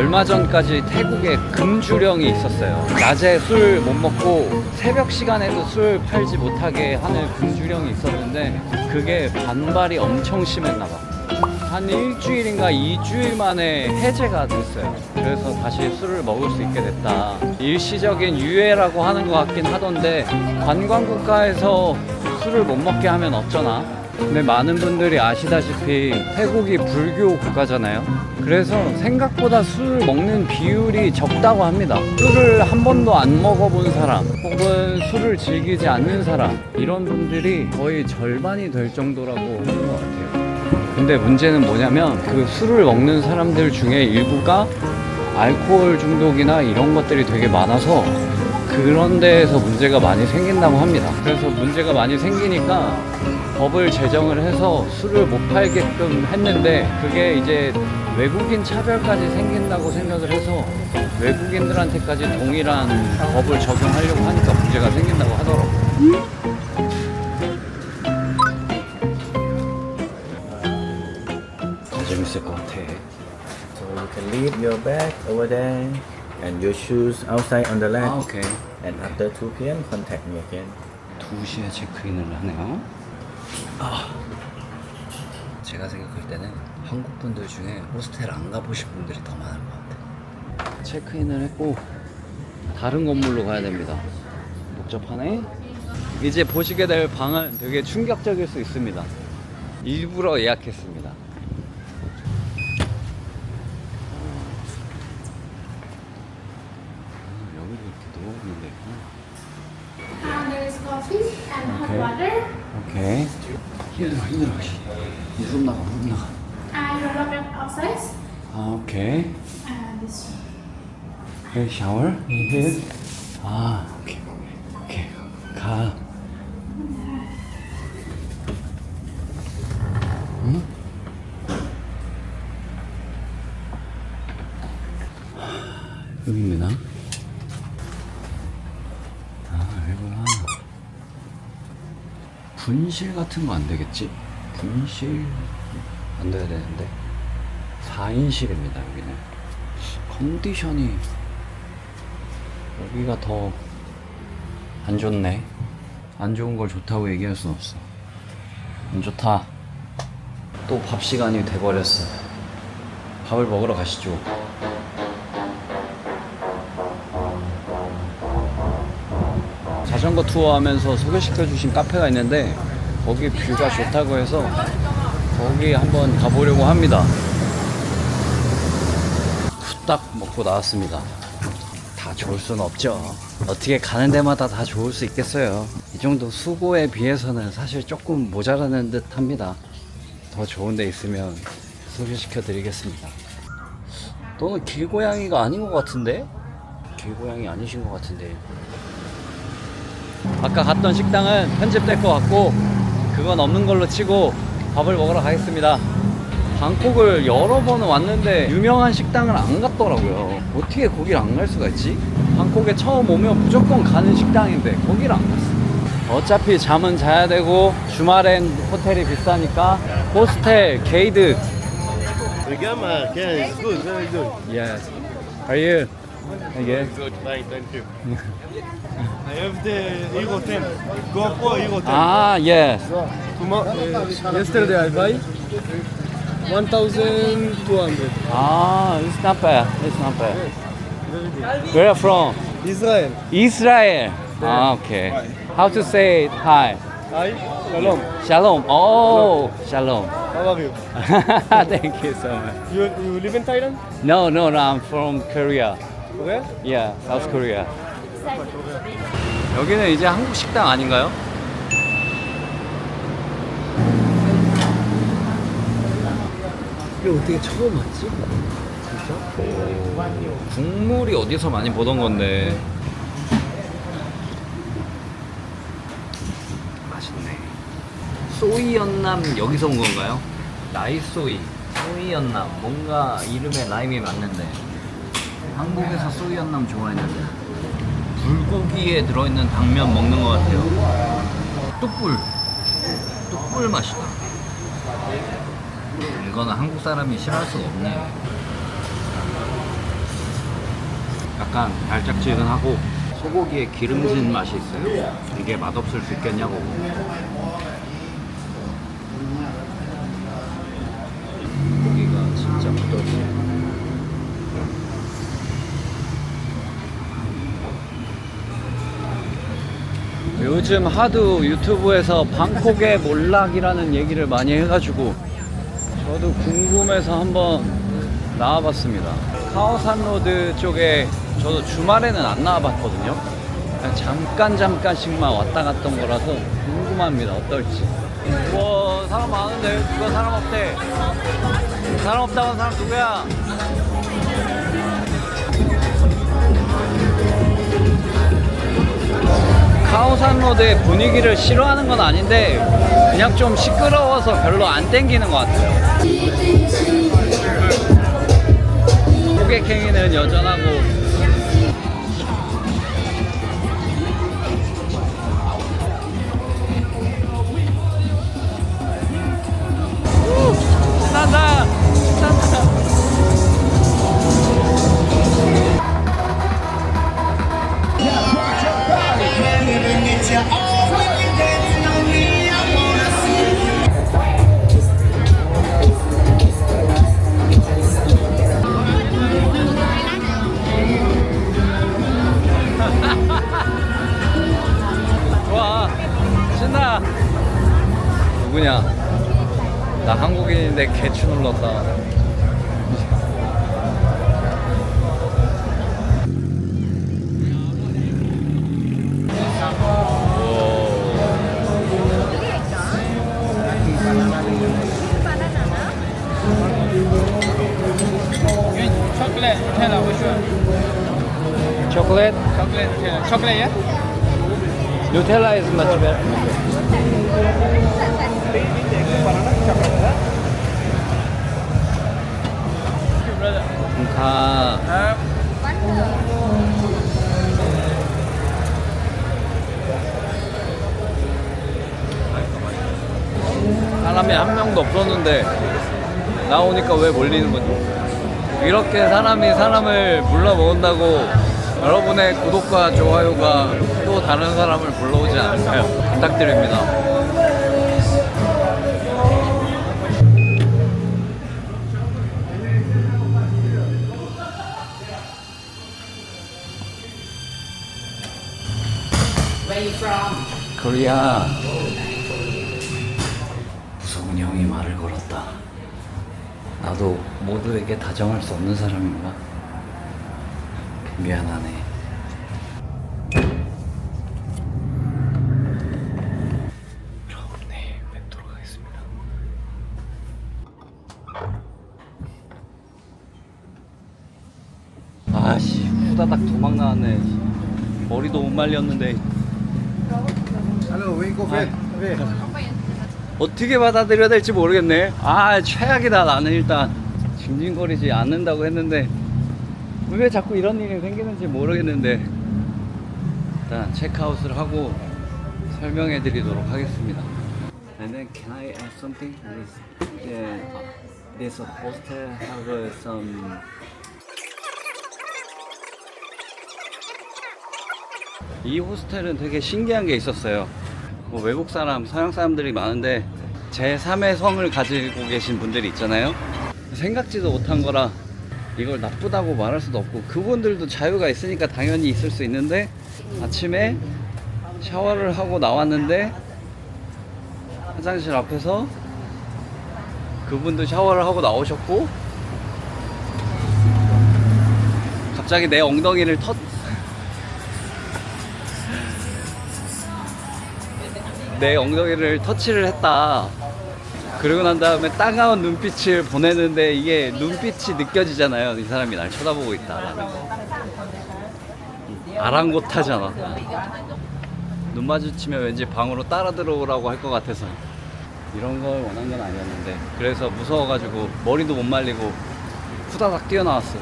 얼마 전까지 태국에 금주령이 있었어요. 낮에 술 못 먹고 새벽 시간에도 술 팔지 못하게 하는 금주령이 있었는데 그게 반발이 엄청 심했나 봐. 한 일주일인가 이주일 만에 해제가 됐어요. 그래서 다시 술을 먹을 수 있게 됐다. 일시적인 유예라고 하는 것 같긴 하던데 관광국가에서 술을 못 먹게 하면 어쩌나? 근데 많은 분들이 아시다시피 태국이 불교 국가잖아요. 그래서 생각보다 술을 먹는 비율이 적다고 합니다. 술을 한 번도 안 먹어본 사람, 혹은 술을 즐기지 않는 사람, 이런 분들이 거의 절반이 될 정도라고 하는 것 같아요. 근데 문제는 뭐냐면 그 술을 먹는 사람들 중에 일부가 알코올 중독이나 이런 것들이 되게 많아서 그런 데에서 문제가 많이 생긴다고 합니다. 그래서 문제가 많이 생기니까 법을 제정을 해서 술을 못 팔게끔 했는데 그게 이제 외국인 차별까지 생긴다고 생각을 해서 외국인들한테까지 동일한 법을 적용하려고 하니까 문제가 생긴다고 하더라고요. 더 재밌을 것 같아. So you can leave your bag over there and your shoes outside on the 아, ledge. 오케이. And after 2 p.m., contact me again. 2시에 체크인을 하네요. 아. 제가 생각할 때는 한국 분들 중에 호스텔 안 가보신 분들이 더 많을 것 같아요. 체크인을 했고 다른 건물로 가야 됩니다. 복잡하네. 이제 보시게 될 방은 되게 충격적일 수 있습니다. 일부러 예약했습니다. 아, Uh, there is coffee and hot Okay. water. 오케이. 힘들어 힘들어. 씨. 무릎 나가 무릎 나가. And your locker outside. 아 오케이. And this 해 샤워? 해. 아 오케이 오케이 가. 응? 여기입니다. 아 여기구나. 분실 같은 거 안 되겠지? 분실? 안 돼야 되는데. 4인실입니다 여기는. 컨디션이 여기가 더 안 좋네. 안 좋은 걸 좋다고 얘기할 순 없어. 안 좋다. 또 밥 시간이 돼버렸어. 밥을 먹으러 가시죠. 자전거 투어 하면서 소개시켜 주신 카페가 있는데 거기 뷰가 좋다고 해서 거기 한번 가보려고 합니다. 후딱 먹고 나왔습니다. 다 좋을 수는 없죠. 어떻게 가는 데마다 다 좋을 수 있겠어요. 이 정도 수고에 비해서는 사실 조금 모자라는 듯 합니다. 더 좋은 데 있으면 소개시켜 드리겠습니다. 너는 길고양이가 아닌 것 같은데? 길고양이 아니신 것 같은데. 아까 갔던 식당은 편집될 것 같고 그건 없는 걸로 치고 밥을 먹으러 가겠습니다. 방콕을 여러 번은 왔는데 유명한 식당을 안 갔더라고요. 어떻게 거길 안 갈 수가 있지? 방콕에 처음 오면 무조건 가는 식당인데 거길 안 갔어. 어차피 잠은 자야 되고 주말엔 호텔이 비싸니까 호스텔 게이드. The gamma, yeah, it's good, very good. Yes. Are you? Okay. Good, fine, thank you. I have the Eagle 10. GoPro Eagle 10. 아, yes. Tomorrow, uh, yesterday I buy 1,200. Ah, it's not bad. It's not bad. Where are you from? Israel. Israel. Ah, okay. How to say hi? Hi. Shalom. Shalom. Oh, shalom. How are you? Thank you so much. You you live in Thailand? No, no, no. I'm from Korea. Where? Yeah, South Korea. 여기는 이제 한국 식당 아닌가요? 이게 어떻게 처음 왔지? 진짜? 국물이 어디서 많이 보던 건데 맛있네 소이 연남 여기서 온 건가요? 나이 소이 소이 연남 뭔가 이름에 라임이 맞는데 한국에서 소이 연남 좋아했는데 불고기에 들어있는 당면 먹는 것 같아요 뚝불 뚝불 맛이다 이거는 한국 사람이 싫어할 수가 없네 약간 달짝지근하고 소고기에 기름진 맛이 있어요. 이게 맛없을 수 있겠냐고. 고기가 진짜 부드럽지. 요즘 하도 유튜브에서 방콕의 몰락이라는 얘기를 많이 해가지고 저도 궁금해서 한번 나와봤습니다. 카오산 로드 쪽에 저도 주말에는 안 나와봤거든요. 잠깐 잠깐씩만 왔다 갔던 거라서 궁금합니다. 어떨지. 와 사람 많은데 누가 사람 없대? 사람 없다고 사람 누구야? 카오산 로드의 분위기를 싫어하는 건 아닌데 그냥 좀 시끄러워서 별로 안 땡기는 것 같아요. 호객행위는 여전하고! 신난다! 없었는데 나오니까 왜 몰리는 거지? 이렇게 사람이 사람을 불러 모은다고 여러분의 구독과 좋아요가 또 다른 사람을 불러오지 않을까요? 부탁드립니다. 무 나도 모두에게 다정할 수 없는 사람인가? 미안하네. 그럼 네, 뵙도록 하겠습니다. 아씨, 후다닥 도망 나왔네. 머리도 못 말렸는데. Hello, go? Where? 어떻게 받아들여야 될지 모르겠네. 아, 최악이다. 나는 일단 징징거리지 않는다고 했는데 왜 자꾸 이런 일이 생기는지 모르겠는데 일단 체크아웃을 하고 설명해 드리도록 하겠습니다. And then can I add something? This, yeah, this supposed to have some 이 호스텔은 되게 신기한 게 있었어요. 뭐 외국 사람, 서양 사람들이 많은데 제 3의 성을 가지고 계신 분들이 있잖아요. 생각지도 못한 거라 이걸 나쁘다고 말할 수도 없고 그분들도 자유가 있으니까 당연히 있을 수 있는데 아침에 샤워를 하고 나왔는데 화장실 앞에서 그분도 샤워를 하고 나오셨고 갑자기 내 엉덩이를 터 내 엉덩이를 터치를 했다. 그러고 난 다음에 따가운 눈빛을 보내는데 이게 눈빛이 느껴지잖아요. 이 사람이 날 쳐다보고 있다라는 거. 아랑곳하잖아. 눈 마주치면 왠지 방으로 따라 들어오라고 할 것 같아서 이런 걸 원한 건 아니었는데 그래서 무서워가지고 머리도 못 말리고 후다닥 뛰어나왔어요.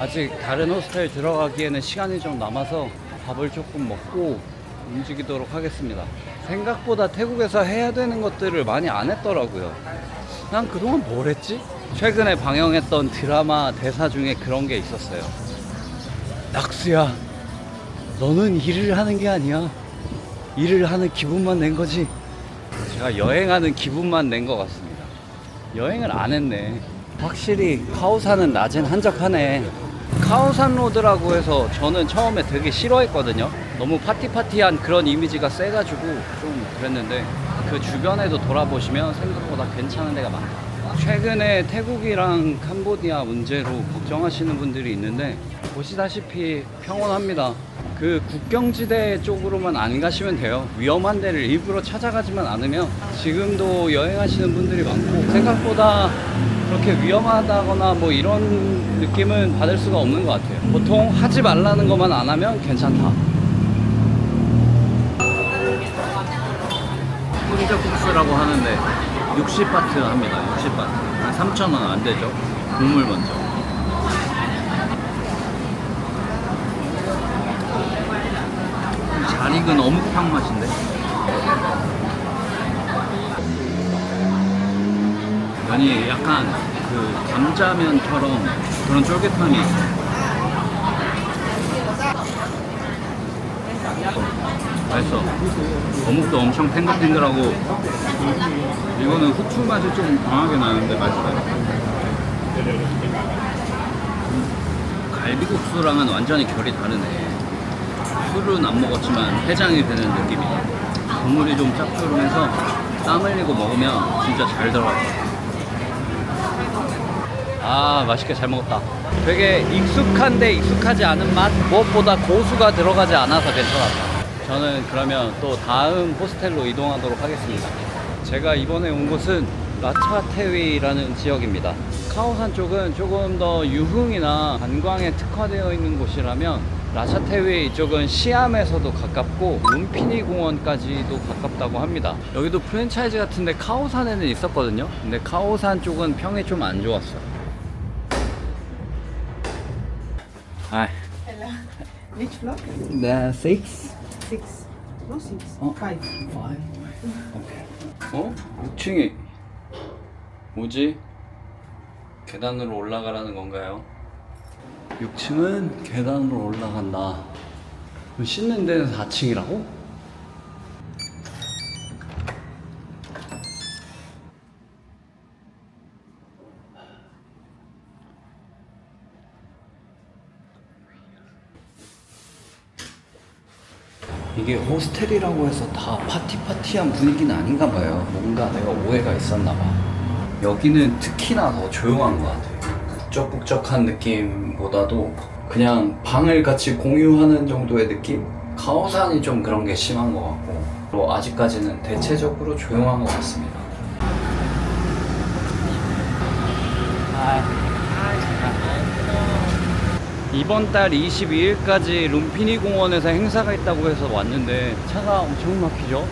아직 다른 호스텔 들어가기에는 시간이 좀 남아서 밥을 조금 먹고 움직이도록 하겠습니다. 생각보다 태국에서 해야 되는 것들을 많이 안 했더라고요. 난 그동안 뭘 했지? 최근에 방영했던 드라마 대사 중에 그런 게 있었어요. 낙수야, 너는 일을 하는 게 아니야. 일을 하는 기분만 낸 거지. 제가 여행하는 기분만 낸 것 같습니다. 여행을 안 했네. 확실히 카오산은 낮엔 한적하네. 카오산 로드라고 해서 저는 처음에 되게 싫어했거든요. 너무 파티파티한 그런 이미지가 세가지고 좀 그랬는데 그 주변에도 돌아보시면 생각보다 괜찮은 데가 많다. 최근에 태국이랑 캄보디아 문제로 걱정하시는 분들이 있는데 보시다시피 평온합니다. 그 국경지대 쪽으로만 안 가시면 돼요. 위험한 데를 일부러 찾아가지만 않으면 지금도 여행하시는 분들이 많고 생각보다 그렇게 위험하다거나 뭐 이런 느낌은 받을 수가 없는 것 같아요. 보통 하지 말라는 것만 안 하면 괜찮다. 혼자국수라고 하는데 60바트 합니다. 60바트. 한 3,000원 안 되죠. 국물 먼저. 잘 익은 어묵탕 맛인데. 면이 약간 그 감자면처럼 그런 쫄깃함이. 맛있어. 어묵도 엄청 탱글탱글하고 이거는 후추 맛이 좀 강하게 나는데 맛있어요. 갈비국수랑은 완전히 결이 다르네. 술은 안 먹었지만 해장이 되는 느낌이야. 국물이 좀 짭조름해서 땀 흘리고 먹으면 진짜 잘 들어가요. 아 맛있게 잘 먹었다. 되게 익숙한데 익숙하지 않은 맛 무엇보다 고수가 들어가지 않아서 괜찮았다. 저는 그러면 또 다음 호스텔로 이동하도록 하겠습니다. 제가 이번에 온 곳은 라차테위라는 지역입니다. 카오산 쪽은 조금 더 유흥이나 관광에 특화되어 있는 곳이라면 라차테위 이쪽은 시암에서도 가깝고 룸피니 공원까지도 가깝다고 합니다. 여기도 프랜차이즈 같은데 카오산에는 있었거든요. 근데 카오산 쪽은 평이 좀 안 좋았어요. 아, Which floor? 네, six. Six. No, six. Oh. Five. Five. 오케이. 어? 6층이 뭐지? 계단으로 올라가라는 건가요? 6층은 계단으로 올라간다. 그럼 씻는 데는 4층이라고? 이게 호스텔이라고 해서 다 파티파티한 분위기는 아닌가 봐요. 뭔가 내가 오해가 있었나 봐. 여기는 특히나 더 조용한 것 같아요. 북적북적한 느낌보다도 그냥 방을 같이 공유하는 정도의 느낌? 카오산이 좀 그런 게 심한 것 같고 또 아직까지는 대체적으로 조용한 것 같습니다. 이번 달 22일까지 룸피니 공원에서 행사가 있다고 해서 왔는데 차가 엄청 막히죠.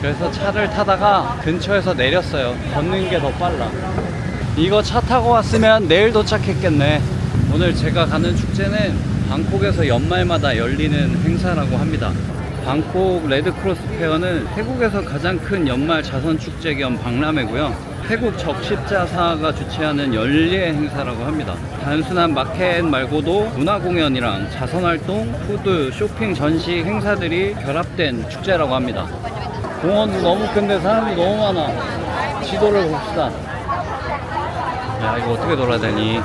그래서 차를 타다가 근처에서 내렸어요. 걷는 게 더 빨라. 이거 차 타고 왔으면 내일 도착했겠네. 오늘 제가 가는 축제는 방콕에서 연말마다 열리는 행사라고 합니다. 방콕 레드크로스 페어는 태국에서 가장 큰 연말 자선 축제 겸 박람회고요. 태국 적십자사가 주최하는 연례 행사라고 합니다. 단순한 마켓 말고도 문화 공연이랑 자선 활동, 푸드, 쇼핑, 전시 행사들이 결합된 축제라고 합니다. 공원도 너무 큰데 사람이 너무 많아. 지도를 봅시다. 야 이거 어떻게 돌아야 되니?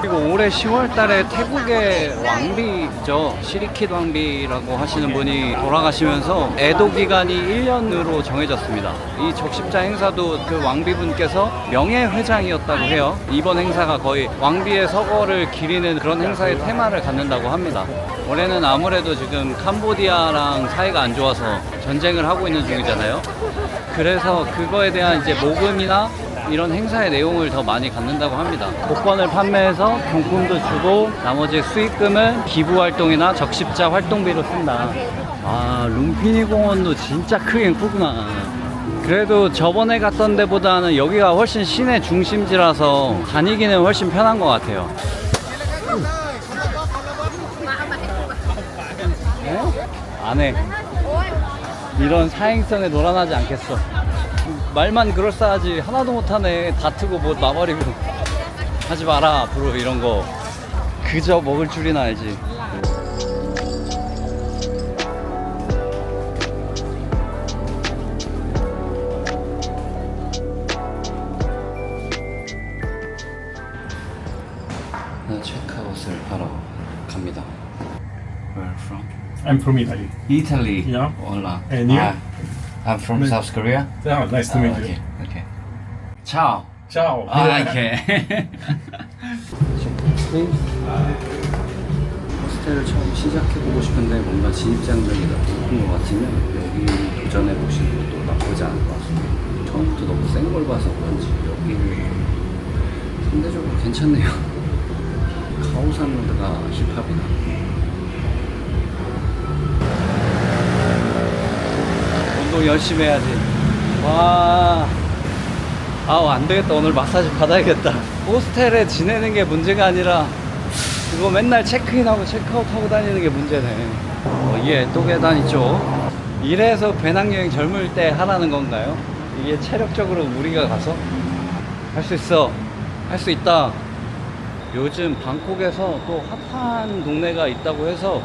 그리고 올해 10월 달에 태국의 왕비죠. 시리킷 왕비라고 하시는 분이 돌아가시면서 애도 기간이 1년으로 정해졌습니다. 이 적십자 행사도 그 왕비분께서 명예회장이었다고 해요. 이번 행사가 거의 왕비의 서거를 기리는 그런 행사의 테마를 갖는다고 합니다. 올해는 아무래도 지금 캄보디아랑 사이가 안 좋아서 전쟁을 하고 있는 중이잖아요. 그래서 그거에 대한 이제 모금이나 이런 행사의 내용을 더 많이 갖는다고 합니다. 복권을 판매해서 경품도 주고 나머지 수익금은 기부 활동이나 적십자 활동비로 쓴다. 아, 룸피니 공원도 진짜 크긴 크구나. 그래도 저번에 갔던 데보다는 여기가 훨씬 시내 중심지라서 다니기는 훨씬 편한 것 같아요. 안 해. 이런 사행성에 놀아나지 않겠어. 말만 그럴싸하지 하나도 못하네 다투고 뭐 나발이고 하지 마라 앞으로 이런 거 그저 먹을 줄이나 알지 나 체크아웃을 하러 갑니다 Where from? I'm from Italy. Italy. Yeah. Hola. And you? Ah, I'm from Me- South Korea. Oh, nice to meet Ah, you. okay. Okay. Ciao. Ciao. 아, 오케이. 호스텔을 처음 시작해보고 싶은데 뭔가 진입장벽이 높은 것 같으면 여기 도전해보시는 것도 나쁘지 않을 것 같습니다. 처음부터 너무 센 걸 봐서 그런지 여기는 상대적으로 괜찮네요. 카오산 로드가 힙합이다. 운동 열심히 해야지. 와. 아우 안 되겠다. 오늘 마사지 받아야겠다. 호스텔에 지내는 게 문제가 아니라 그거 맨날 체크인하고 체크아웃하고 다니는 게 문제네. 어, 이게 또 계단이죠? 이래서 배낭여행 젊을 때 하라는 건가요? 이게 체력적으로 무리가 가서? 할 수 있어. 할 수 있다. 요즘 방콕에서 또 핫한 동네가 있다고 해서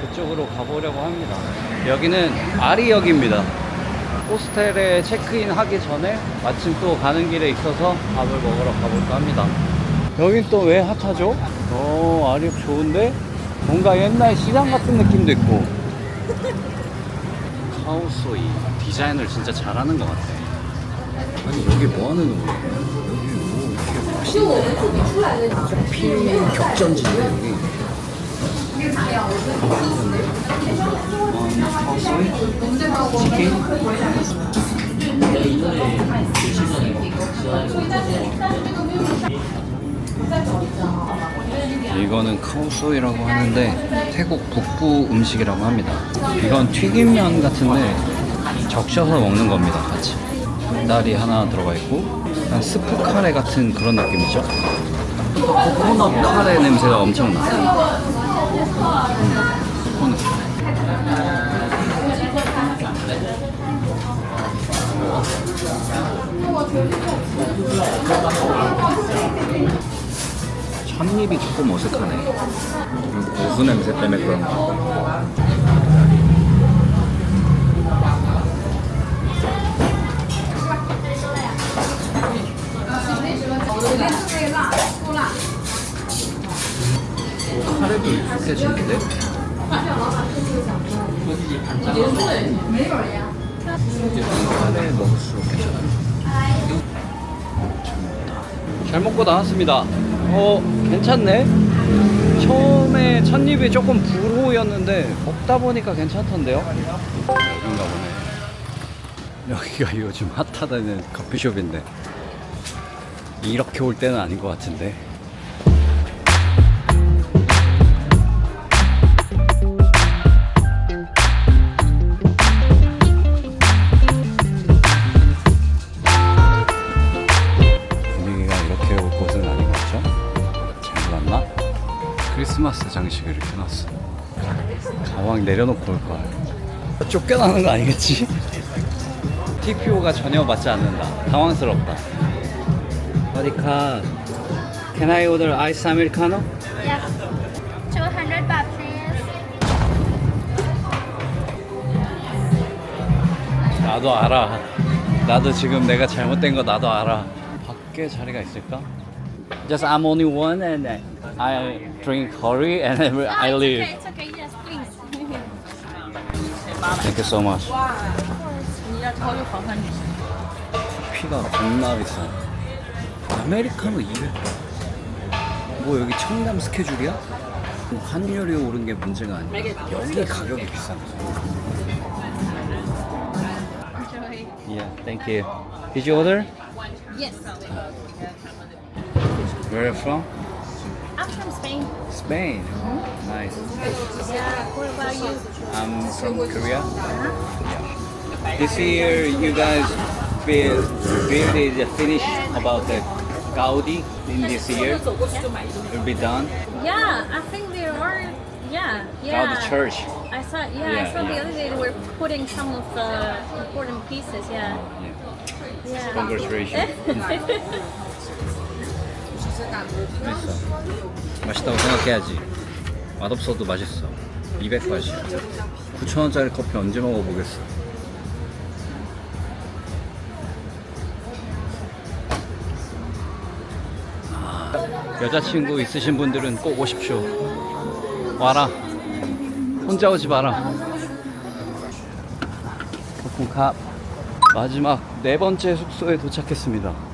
그쪽으로 가보려고 합니다. 여기는 아리역입니다 호스텔에 체크인 하기 전에 마침 또 가는 길에 있어서 밥을 먹으러 가볼까 합니다. 여긴 또 왜 핫하죠? 어, 아리역 좋은데? 뭔가 옛날 시장 같은 느낌도 있고. 카오소이. 디자인을 진짜 잘하는 것 같아. 아니, 여기 뭐 하는 거예요? 여기 뭐 이렇게 커피 격전지인데, 여기. 치킨? 이거는 카오소이라고 하는데 태국 북부 음식이라고 합니다. 이건 튀김면 같은데 적셔서 먹는 겁니다. 같이. 달이 하나 들어가 있고 약간 스프 카레 같은 그런 느낌이죠. 코코넛 카레 냄새가 엄청 나. 음, 코코넛. 첫입이 조금 어색하네. 고수 냄새 때문에 그런가. 카레도 익숙해지는데? 카레 먹을수록 괜찮아요. 잘 먹고 나왔습니다. 어, 괜찮네. 처음에 첫 입이 조금 불호였는데 먹다 보니까 괜찮던데요. 여긴가 보네. 여기가 요즘 핫하다는 커피숍인데 이렇게 올 때는 아닌 것 같은데. 내려놓고 올 거야. 쫓겨나는 거 아니겠지? TPO가 전혀 맞지 않는다. 당황스럽다. 어디카? Can I order ice americano? Yes. 200 baht, please. 나도 알아. 나도 지금 내가 잘못된 거 나도 알아. 밖에 자리가 있을까? Just I'm only one and I drink curry and I leave. It's okay, yes, please. Thank you so much. 커피가 겁나 비싸. 아메리카노 200. 뭐 여기 청담 스케줄이야? 뭐 환율이 오른 게 문제가 아니야. 여기 가격이 비싼 거야. Yeah, thank you. Did you order? Yes. Where are you from? From Spain. Spain. Mm-hmm. Nice. Yeah, what about you? I'm from Korea. Yeah. This year, you guys build, build it, finish about the Gaudi in this year. It will be done. Yeah, I think there are. Yeah, yeah. Gaudi Church. I saw. Yeah, Yeah, I saw the other day they were putting some of the important pieces. Yeah. Yeah. Yeah. Congratulations. 맛있다고 생각해야지. 맛없어도 맛있어. 200바시야. 9,000원짜리 커피 언제 먹어보겠어. 아, 여자친구 있으신 분들은 꼭 오십시오. 와라. 혼자 오지 마라. 코쿤캅 마지막 네 번째 숙소에 도착했습니다.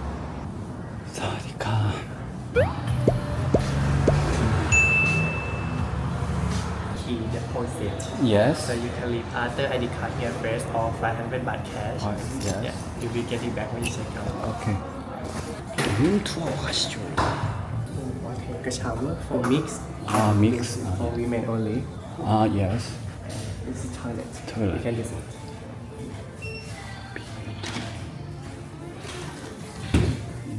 Deposit. Yes. So you can leave other ID card here first or 500 baht cash. 아, yes. Yeah, you will get it back when you check out. 오케이. 룸 투어 가시죠. One take a shower for mix 아, 믹스. for women only. 아, yes. This is toilet. Toilet. You can use it.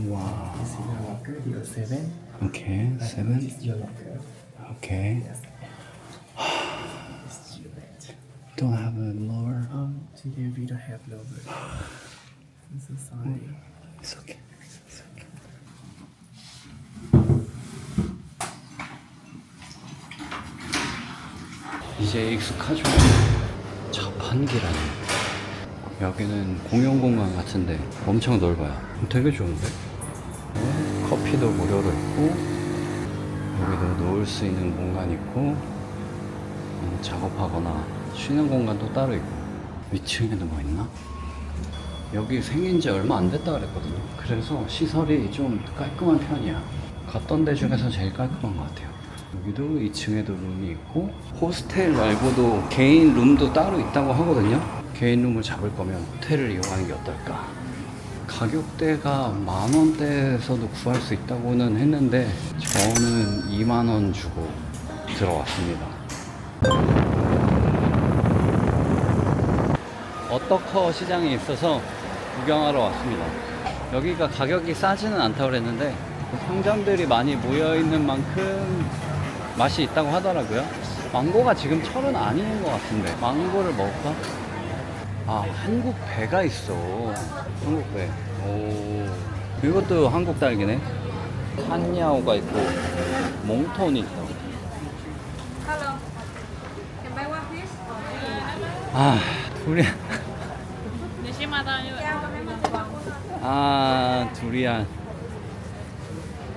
와. This is your locker, your seven. 오케이. 세븐. This is your locker. 오케이. This is your bed. Don't have a lower. Um, today we don't have lover. I'm so sorry. It's okay. It's okay. 이제 익숙하죠. 자판기라니. 여기는 공용 공간 같은데 엄청 넓어요. 되게 좋은데? 네, 커피도 무료로 있고 여기도 놓을 수 있는 공간 있고 음, 작업하거나 쉬는 공간도 따로 있고 위층에도 뭐 있나? 여기 생긴 지 얼마 안 됐다 그랬거든요. 그래서 시설이 좀 깔끔한 편이야. 갔던 데 중에서 제일 깔끔한 것 같아요. 여기도 2층에도 룸이 있고 호스텔 말고도 개인 룸도 따로 있다고 하거든요. 개인 룸을 잡을 거면 호텔을 이용하는 게 어떨까? 가격대가 만 원대에서도 구할 수 있다고는 했는데 저는 2만 원 주고 들어왔습니다. 어 떡커 시장에 있어서 구경하러 왔습니다. 여기가 가격이 싸지는 않다고 그랬는데 상점들이 많이 모여 있는 만큼 맛이 있다고 하더라고요. 망고가 지금 철은 아닌 것 같은데 망고를 먹을까? 아 한국 배가 있어. 한국 배. 오 이것도 한국 딸기네. 한야오가 있고 몽톤이 있다. 아 두리 아 두리안.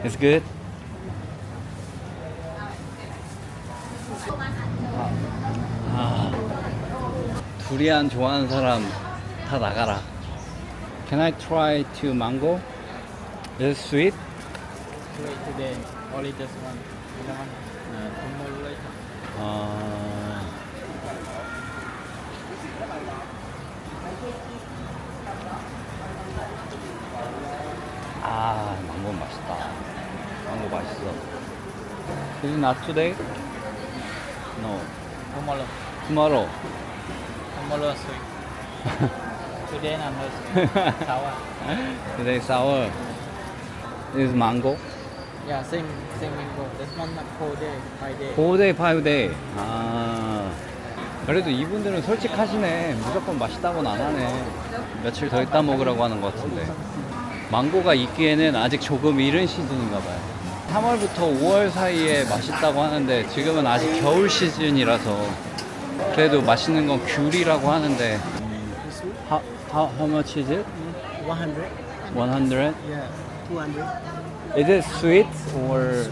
It's good. 아, 두리안 좋아하는 사람 다 나가라. Can I try to mango? Is it sweet? Wait today, only just one. Uh, tomorrow later. 아, 아, 망고 맛있다. 망고 맛있어. Is it not today? No. Tomorrow. Tomorrow. Tomorrow sweet. today not sweet. Sour. Today sour. Is mango? Yeah, same same mango. This one not whole day, five day. 고데이 파이데이. 아. 그래도 이분들은 솔직하시네. 무조건 맛있다고는 안 하네. 며칠 더 있다 먹으라고 하는 것 같은데. 망고가 있기에는 아직 조금 이른 시즌인가 봐요. 3월부터 5월 사이에 맛있다고 하는데 지금은 아직 겨울 시즌이라서 그래도 맛있는 건 귤이라고 하는데 How, how, how much is it? 100. 100? Yeah, 200. Is it sweet or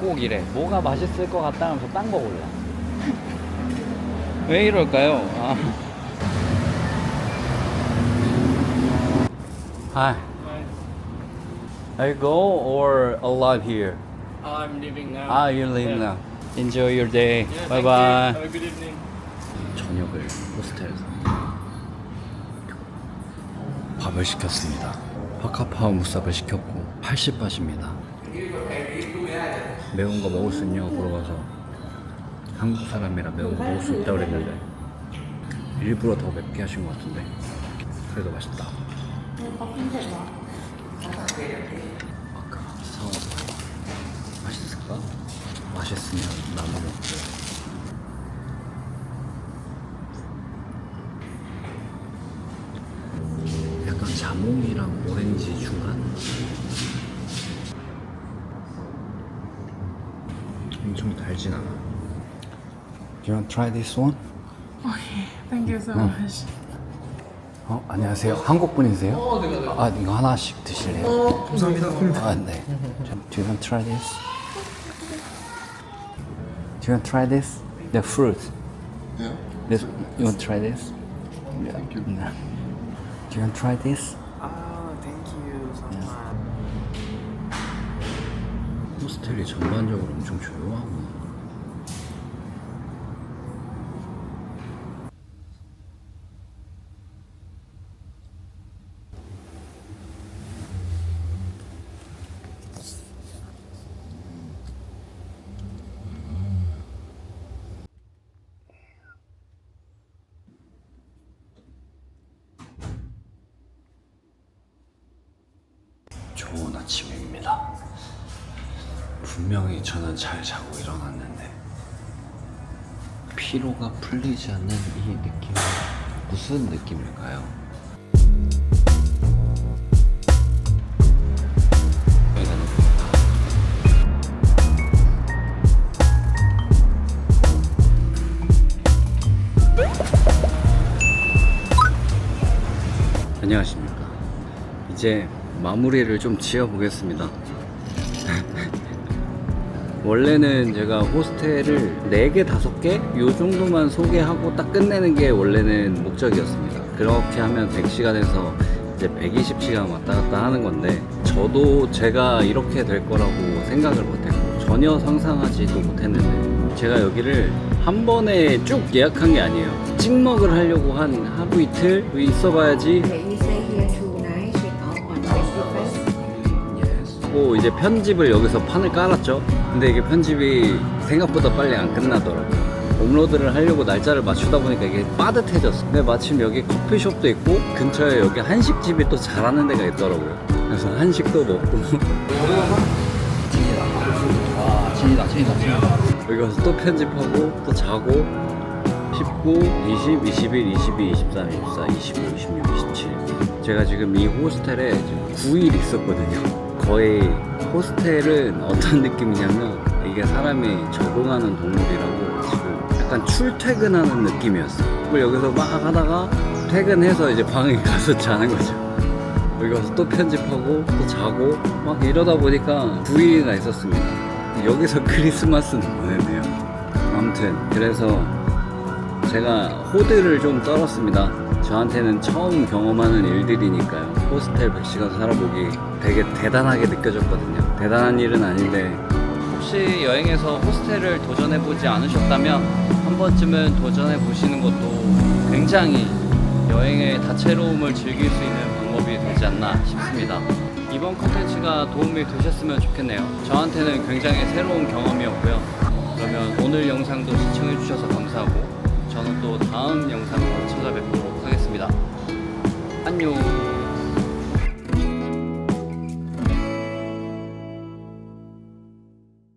꼭 이래. 뭐가 맛있을 것 같다 하면서 딴 거 골라. 왜 이럴까요? 아. Hi. Are you go or alive here? I'm leaving now. Ah, you're leaving now. Enjoy your day. Yeah, bye thank bye. you. Have a good evening. 저녁을 호스텔에서 밥을 시켰습니다. 파카파오 무삽을 시켰고 80바트입니다. 매운 거 먹을 수 있냐고 물어봐서 한국 사람이라 매운 거 먹을 수 있다고 그랬는데 일부러 더 맵게 하신 것 같은데 그래도 맛있다. 맛있을까? 맛있으면 나눠 먹고 약간 자몽이랑 오렌지 중간? 엄청 달진 않아. Do you want to try this one? Thank you so much. 어, 안녕하세요. 한국 분이세요? 아, 이거 하나씩 드실래요? 감사합니다. 아, 네. Do you want to try this? Do you want to try this? The fruit. Yeah. This, you want to try this? Yeah. Thank you. No. Do you want to try this? Oh, thank you so much. 호스텔이 전반적으로 엄청 조용하구 좋은 아침입니다. 분명히 저는 잘 자고 일어났는데 피로가 풀리지 않는 이 느낌은 무슨 느낌일까요? 안녕하십니까. 이제 마무리를 좀 지어 보겠습니다. 원래는 제가 호스텔을 4개, 5개? 요 정도만 소개하고 딱 끝내는 게 원래는 목적이었습니다. 그렇게 하면 100시간에서 이제 120시간 왔다 갔다 하는 건데, 저도 제가 이렇게 될 거라고 생각을 못했고, 전혀 상상하지도 못했는데, 제가 여기를 한 번에 쭉 예약한 게 아니에요. 찍먹을 하려고 한 하루 이틀 있어봐야지 하고 이제 편집을 여기서 판을 깔았죠. 근데 이게 편집이 생각보다 빨리 안 끝나더라고요. 업로드를 하려고 날짜를 맞추다 보니까 이게 빠듯해졌어. 근데 마침 여기 커피숍도 있고 근처에 여기 한식집이 또 잘하는 데가 있더라고요. 그래서 한식도 먹고. 와, 진이다, 진이다, 진이다. 여기 가서 또 편집하고 또 자고 19, 20, 21, 22, 23, 24, 25, 26, 27. 제가 지금 이 호스텔에 지금 9일 있었거든요. 거의 호스텔은 어떤 느낌이냐면 이게 사람이 적응하는 동물이라고 지금 약간 출퇴근하는 느낌이었어요. 그걸 여기서 막 하다가 퇴근해서 이제 방에 가서 자는 거죠. 여기 가서 또 편집하고 또 자고 막 이러다 보니까 9일이나 있었습니다. 여기서 크리스마스는 보냈네요. 아무튼 그래서 제가 호드를 좀 떨었습니다. 저한테는 처음 경험하는 일들이니까요. 호스텔 100시간 살아보기 되게 대단하게 느껴졌거든요. 대단한 일은 아닌데 혹시 여행에서 호스텔을 도전해보지 않으셨다면 한 번쯤은 도전해보시는 것도 굉장히 여행의 다채로움을 즐길 수 있는 방법이 되지 않나 싶습니다. 이번 컨텐츠가 도움이 되셨으면 좋겠네요. 저한테는 굉장히 새로운 경험이었고요. 그러면 오늘 영상도 시청해주셔서 감사하고 저는 또 다음 영상으로 찾아뵙도록 하겠습니다. 안녕.